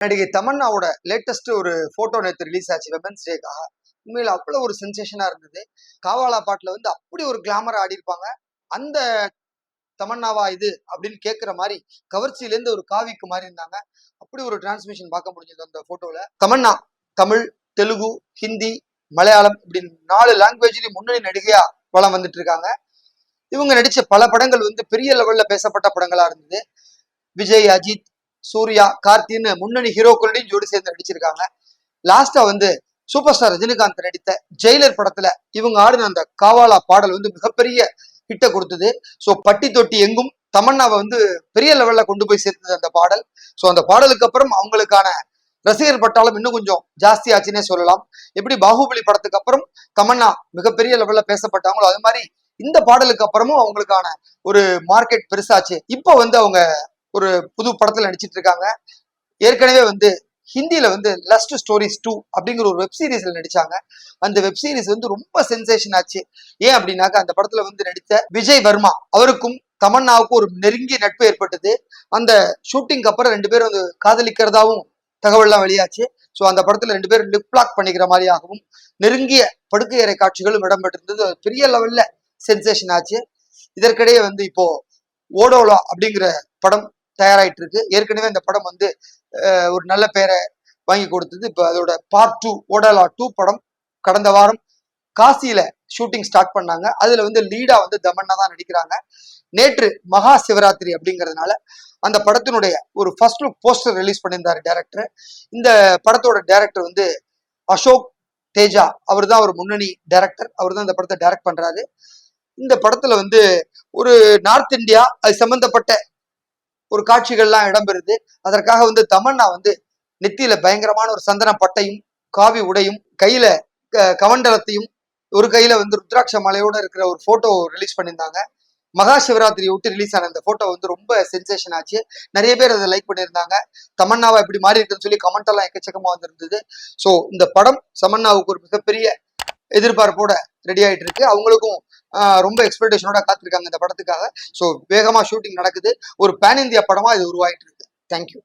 நடிகை தமன்னாவோட லேட்டஸ்ட் ஒரு போட்டோ நேற்று ரிலீஸ் ஆச்சு வெமன்ஸ் டேக்காக உண்மையில் அவ்வளோ ஒரு சென்சேஷனா இருந்தது. காவாலா பாட்டில் வந்து அப்படி ஒரு கிளாமர் ஆடிருப்பாங்க அந்த தமன்னாவா இது அப்படின்னு கேட்குற மாதிரி கவர்ச்சியிலேருந்து ஒரு காவிக்கு மாதிரி இருந்தாங்க. அப்படி ஒரு டிரான்ஸ்மிஷன் பார்க்க முடிஞ்சது அந்த ஃபோட்டோவில் தமன்னா தமிழ் தெலுங்கு ஹிந்தி மலையாளம் இப்படின்னு நாலு லாங்குவேஜ்லேயும் முன்னணி நடிகையா வளம் வந்துட்டு இருக்காங்க இவங்க நடித்த பல படங்கள் வந்து பெரிய லெவலில் பேசப்பட்ட படங்களாக இருந்தது. விஜய் அஜித் சூர்யா கார்த்தின்னு முன்னணி ஹீரோக்களோடையும் ஜோடி சேர்ந்து நடிச்சிருக்காங்க. லாஸ்டா வந்து சூப்பர் ஸ்டார் ரஜினிகாந்த் நடித்த ஜெயிலர் படத்துல இவங்க ஆடின அந்த காவாலா பாடல் வந்து மிகப்பெரிய ஹிட்டை கொடுத்தது. ஸோ பட்டி தொட்டி எங்கும் தமன்னாவை வந்து பெரிய லெவல்ல கொண்டு போய் சேர்த்தது அந்த பாடல். ஸோ அந்த பாடலுக்கு அப்புறம் அவங்களுக்கான ரசிகர் பட்டாலும் இன்னும் கொஞ்சம் ஜாஸ்தி ஆச்சுன்னே சொல்லலாம். எப்படி பாகுபலி படத்துக்கு அப்புறம் தமன்னா மிகப்பெரிய லெவல்ல பேசப்பட்டாங்களோ அது மாதிரி இந்த பாடலுக்கு அப்புறமும் அவங்களுக்கான ஒரு மார்க்கெட் பெருசாச்சு. இப்போ வந்து அவங்க ஒரு புது படத்துல நடிச்சிட்டு இருக்காங்க. ஏற்கனவே வந்து ஹிந்தியில வந்து லஸ்ட் ஸ்டோரிஸ் டூ அப்படிங்கிற ஒரு வெப் சீரிஸ்ல நடிச்சாங்க. அந்த வெப் சீரிஸ் வந்து ரொம்ப சென்சேஷன் ஆச்சு. ஏன் அப்படின்னாக்கா அந்த படத்துல வந்து நடித்த விஜய் வர்மா அவருக்கும் தமன்னாவுக்கும் ஒரு நெருங்கிய நட்பு ஏற்பட்டது. அந்த ஷூட்டிங்க்கு அப்புறம் ரெண்டு பேரும் வந்து காதலிக்கிறதாவும் தகவல்லாம் வெளியாச்சு. ஸோ அந்த படத்துல ரெண்டு பேரும் லிப் லாக் பண்ணிக்கிற மாதிரியாகவும் நெருங்கிய படுக்கையறை காட்சிகளும் இடம்பெற்றிருந்தது. பெரிய லெவல்ல சென்சேஷன் ஆச்சு. இதற்கிடையே வந்து இப்போ ஓடோலா அப்படிங்கிற படம் தயாராகிட்டு இருக்கு ஏற்கனவே இந்த படம் வந்து ஒரு நல்ல பேரை வாங்கி கொடுத்தது. இப்போ அதோட பார்ட் டூ ஓடலா டூ படம் கடந்த வாரம் காசியில ஷூட்டிங் ஸ்டார்ட் பண்ணாங்க. அதுல வந்து லீடா வந்து தமன்னா தான் நடிக்கிறாங்க. நேற்று மகா சிவராத்திரி அப்படிங்கிறதுனால அந்த படத்தினுடைய ஒரு ஃபர்ஸ்ட் லுக் போஸ்டர் ரிலீஸ் பண்ணியிருந்தாரு டேரக்டர் இந்த படத்தோட டேரக்டர் வந்து அசோக் தேஜா. அவர் தான் ஒரு முன்னணி டேரக்டர் அவர் தான் இந்த படத்தை டைரக்ட் பண்றாரு. இந்த படத்துல வந்து ஒரு நார்த் இந்தியா அது சம்பந்தப்பட்ட ஒரு காட்சிகள்லாம் இடம்பெறுது. அதற்காக வந்து தமன்னா வந்து நெத்தியில பயங்கரமான ஒரு சந்தன பட்டையும் காவி உடையும் கையில க- கமண்டலத்தையும் ஒரு கையில வந்து ருத்ராட்ச மலையோட இருக்கிற ஒரு போட்டோ ரிலீஸ் பண்ணியிருந்தாங்க. மகா சிவராத்திரியை விட்டு ரிலீஸ் ஆன இந்த போட்டோ வந்து ரொம்ப சென்சேஷன் ஆச்சு. நிறைய பேர் அதை லைக் பண்ணியிருந்தாங்க. தமன்னாவை இப்படி மாறி இருக்குன்னு சொல்லி கமெண்ட் எல்லாம் எக்கச்சக்கமா வந்திருந்தது. ஸோ இந்த படம் சமன்னாவுக்கு ஒரு மிகப்பெரிய எதிர்பார்ப்போட ரெடி ஆயிட்டு இருக்கு அவங்களுக்கும் ரொம்ப எக்ஸ்பெக்டேஷனோட காத்திருக்காங்க இந்த படத்துக்காக. ஸோ வேகமாக ஷூட்டிங் நடக்குது. ஒரு பேன் இந்தியா படமா இது உருவாயிட்டு இருக்கு தேங்க்யூ